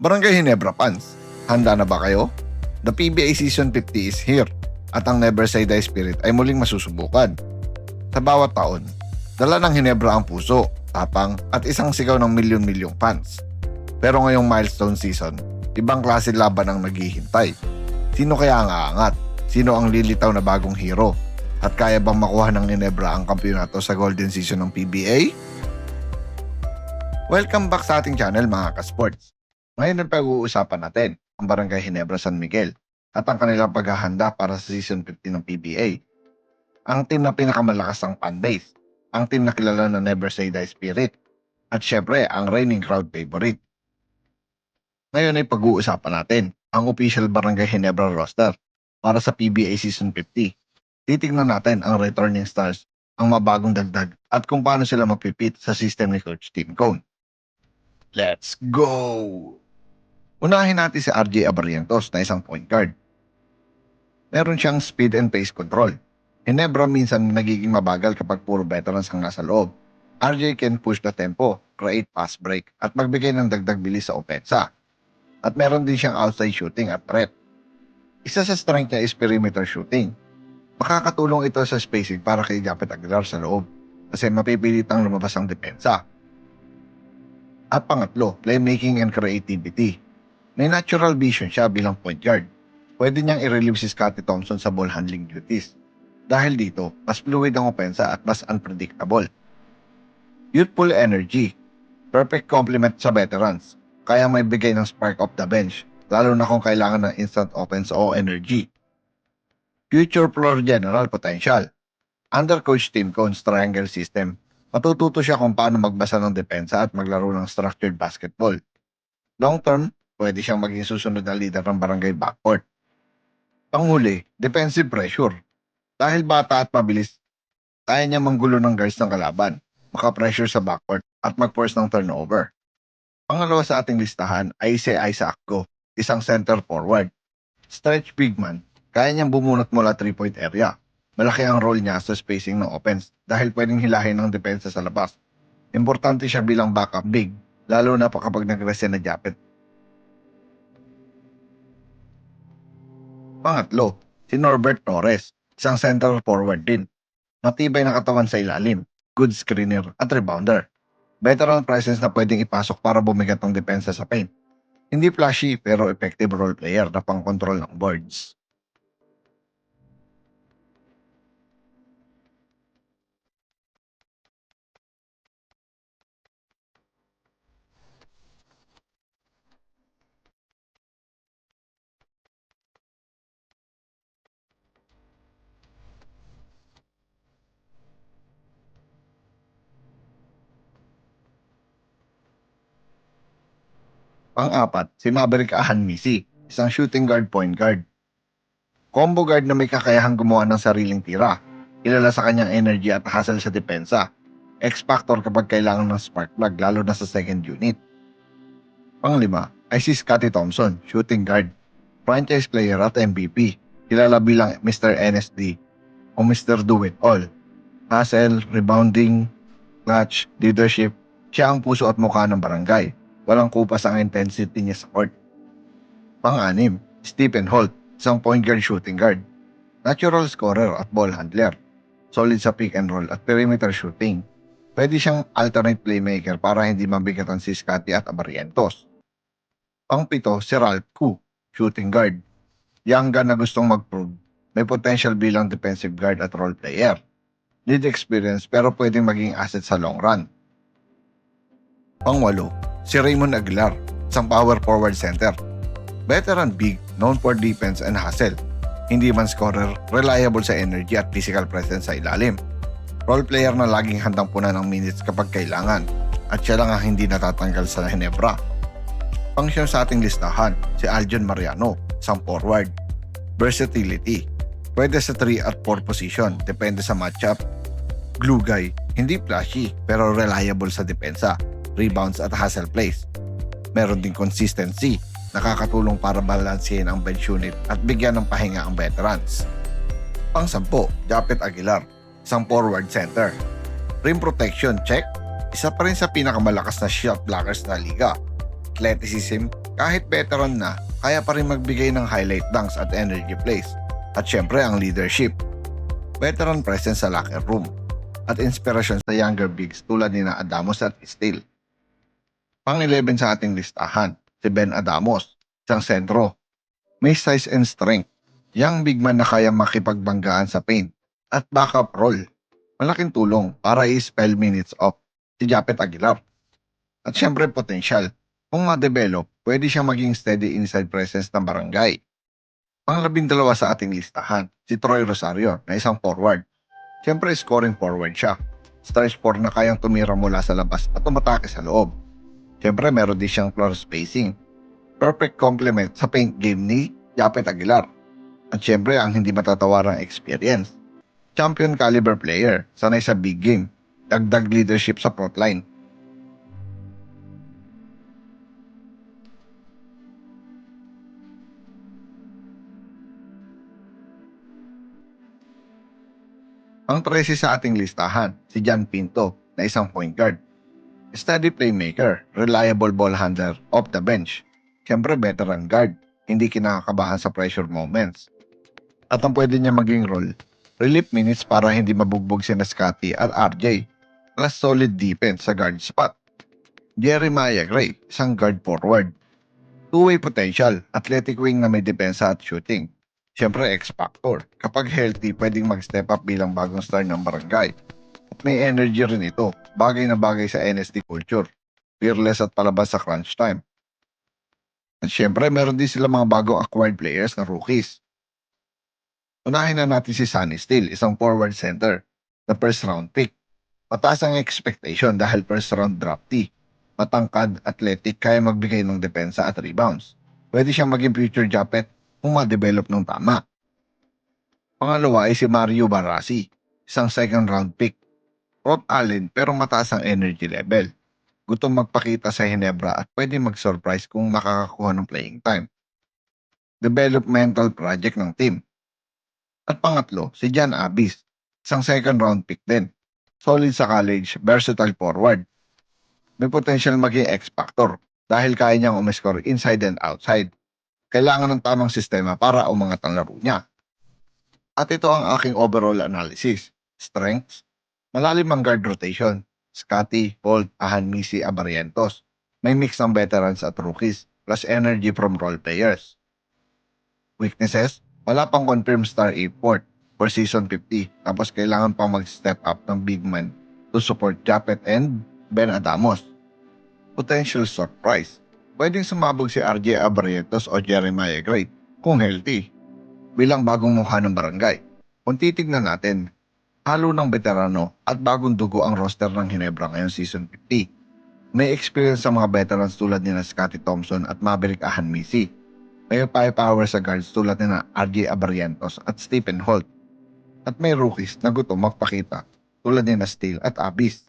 Barangay Hinebra fans, handa na ba kayo? The PBA Season 50 is here at ang Never Say Die Spirit ay muling masusubukan. Sa bawat taon, dala ng Hinebra ang puso, tapang at isang sigaw ng milyon-milyong fans. Pero ngayong milestone season, ibang klase laban ang naghihintay. Sino kaya ang aangat? Sino ang lilitaw na bagong hero? At kaya bang makuha ng Hinebra ang kampiyonato sa golden season ng PBA? Welcome back sa ating channel mga ka-sports. Ngayon ang pag-uusapan natin ang Barangay Hinebra San Miguel at ang kanilang paghahanda para sa Season 15 ng PBA. Ang team na pinakamalakas ng fanbase, ang team na kilala na Never Say Die Spirit, at syempre ang reigning crowd favorite. Ngayon ay pag-uusapan natin ang official Barangay Hinebra roster para sa PBA Season 50. Titingnan natin ang returning stars, ang mabagong dagdag at kung paano sila mapipit sa system ni Coach Tim Cone. Let's go! Unahin natin si RJ Abarrientos na isang point guard. Meron siyang speed and pace control. Hinebra minsan nagiging mabagal kapag puro veterans ang nasa loob. RJ can push the tempo, create pass break, at magbigay ng dagdag bilis sa opensa. At meron din siyang outside shooting at threat. Isa sa strength niya is perimeter shooting. Makakatulong ito sa spacing para kay Japet Aguilar sa loob kasi mapipilitang lumabas ang depensa. At pangatlo, playmaking and creativity. May natural vision siya bilang point guard. Pwede niyang i-relieve si Scottie Thompson sa ball handling duties. Dahil dito, mas fluid ang opensa at mas unpredictable. Youthful energy. Perfect complement sa veterans. Kaya may bigay ng spark off the bench, lalo na kung kailangan ng instant offense o energy. Future floor general potential. Under Coach Tim Cone's triangle system, matututo siya kung paano magbasa ng depensa at maglaro ng structured basketball. Long term, pwede siyang maging susunod na leader ng barangay backcourt. Panghuli, defensive pressure. Dahil bata at mabilis, kaya niya manggulo ng guards ng kalaban, makapressure sa backcourt at mag-force ng turnover. Pangalawa sa ating listahan ay si Isaac Go, isang center forward. Stretch big man, kaya niyang bumunot mula 3-point area. Malaki ang role niya sa spacing ng offense dahil pwedeng hilahin ng depensa sa labas. Importante siya bilang backup big, lalo na pa kapag nag-resign na Japet Pangatlo, si Norbert Torres, isang center forward din. Matibay na katawan sa ilalim, good screener at rebounder. Veteran presence na pwedeng ipasok para bumigat ng depensa sa paint. Hindi flashy pero effective role player na pang-control ng boards. Pang-apat, si Maverick Ahanmisi, isang shooting guard point guard. Combo guard na may kakayahang gumawa ng sariling tira. Kilala sa kanyang energy at hustle sa depensa. X-factor kapag kailangan ng spark plug lalo na sa second unit. Panglima ay si Scottie Thompson, shooting guard. Franchise player at MVP. Kilala bilang Mr. NSD o Mr. Do It All. Hustle, rebounding, clutch, leadership, siya ang puso at mukha ng barangay walang kupas ang intensity niya sa court. Pang-anim, Stephen Holt, isang point guard shooting guard. Natural scorer at ball handler. Solid sa pick and roll at perimeter shooting. Pwede siyang alternate playmaker para hindi mabigatan si Scottie at Abarrientos. Pang-pito, si Ralph Ku, shooting guard. Gun na gustong mag-prove. May potential bilang defensive guard at role player. Need experience pero pwedeng maging asset sa long run. Pangwalo, si Raymond Aguilar, isang power forward center. Veteran big, known for defense and hustle. Hindi man scorer, reliable sa energy at physical presence sa ilalim. Role player na laging handang punan ng minutes kapag kailangan. At siya lang ang hindi natatanggal sa Hinebra. Function sa ating listahan, si Aljon Mariano, isang forward. Versatility. Pwede sa 3 at 4 position, depende sa matchup. Glue guy, hindi flashy pero reliable sa depensa rebounds at hustle plays. Meron din consistency, nakakatulong para balansehin ang bench unit at bigyan ng pahinga ang veterans. Pang-sampo, Japet Aguilar, isang forward center. Rim protection, check. Isa pa rin sa pinakamalakas na shot blockers na liga. Athleticism, Kahit veteran na, kaya pa rin magbigay ng highlight dunks at energy plays. At syempre ang leadership. Veteran presence sa locker room. At inspirasyon sa younger bigs tulad ni na Adamos at Steele. Pang-11 sa ating listahan, si Ben Adamos, isang sentro. May size and strength. Young big man na kaya makipagbanggaan sa paint. At backup role. Malaking tulong para i-spell minutes off si Japet Aguilar. At syempre potential. Kung ma-develop, pwede siyang maging steady inside presence ng barangay. Panglabindalawa sa ating listahan, si Troy Rosario na isang forward. Siyempre scoring forward siya. Stretch four na kayang tumira mula sa labas at umatake sa loob. Siyempre meron din siyang floor spacing. Perfect complement sa paint game ni Japet Aguilar. At siyempre ang hindi matatawarang experience. Champion caliber player, sanay sa big game, dagdag leadership sa frontline. Ang 13 sa ating listahan, si John Pinto na isang point guard. Steady playmaker, reliable ball handler off the bench. Siyempre veteran guard, hindi kinakabahan sa pressure moments. At ang pwede niya maging role, relief minutes para hindi mabugbog si Scotty at RJ, plus solid defense sa guard spot. Jeremiah Gray, isang guard forward. Two-way potential, athletic wing na may depensa at shooting. Siyempre, X-Factor. Kapag healthy, pwedeng mag-step up bilang bagong star ng barangay. May energy rin ito, bagay na bagay sa NSD culture. Fearless at palabas sa crunch time. At syempre, meron din sila mga bagong acquired players na rookies. Unahin na natin si Sunny Steele, isang forward center, na first round pick. Mataas ang expectation dahil first round draftee. Matangkad, athletic, kaya magbigay ng depensa at rebounds. Pwede siyang maging future Japet kung ma-develop ng tama. Pangalawa ay si Mario Barasi, isang second round pick. Rhode Allen pero mataas ang energy level. Gutom magpakita sa Hinebra at pwede mag-surprise kung makakakuha ng playing time. Developmental project ng team. At pangatlo, si John Abis, isang second round pick din. Solid sa college, versatile forward. May potential maging X-factor dahil kaya niyang umiscore inside and outside kailangan ng tamang sistema para umangat ang laro niya. At ito ang aking overall analysis. Strengths, malalim ang guard rotation. Scotty, Holt, Ahan, Misi, Abarientos. May mix ng veterans at rookies, plus energy from role players. Weaknesses, wala pang confirmed star import for season 50, tapos kailangan pang mag-step up ng big man to support Japet and Ben Adamos. Potential surprise, pwedeng sumabog si RJ Abarrientos o Jeremiah Gray kung healthy bilang bagong mukha ng barangay. Kung titignan natin, halo ng veterano at bagong dugo ang roster ng Hinebra ngayong season 50. May experience sa mga veterans tulad ni na Scotty Thompson at Maverick Ahanmisi. May firepower sa guards tulad ni RJ Abarrientos at Stephen Holt. At may rookies na gutom magpakita tulad ni na Steele at Abis.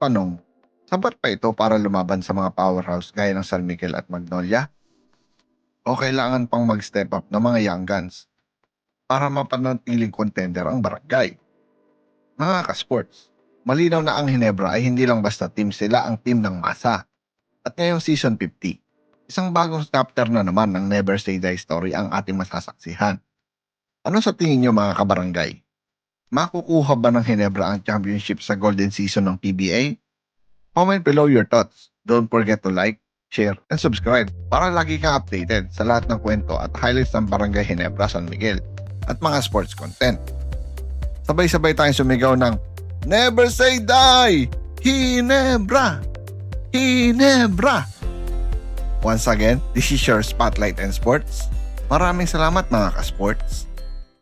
Tanong, Sapat pa ito para lumaban sa mga powerhouse gaya ng San Miguel at Magnolia? O kailangan pang mag-step up ng mga young guns para mapanatiling contender ang barangay? Mga ka-sports, malinaw na ang Hinebra ay hindi lang basta team sila ang team ng masa. At ngayong season 50, isang bagong chapter na naman ng Never Say Die story ang ating masasaksihan. Ano sa tingin nyo mga kabarangay? Makukuha ba ng Hinebra ang championship sa golden season ng PBA? Comment below your thoughts. Don't forget to like, share, and subscribe para lagi kang updated sa lahat ng kwento at highlights ng Barangay Hinebra San Miguel at mga sports content. Sabay-sabay tayong sumigaw ng Never say die! Hinebra! Hinebra! Once again, this is your Spotlight and Sports. Maraming salamat mga ka-sports.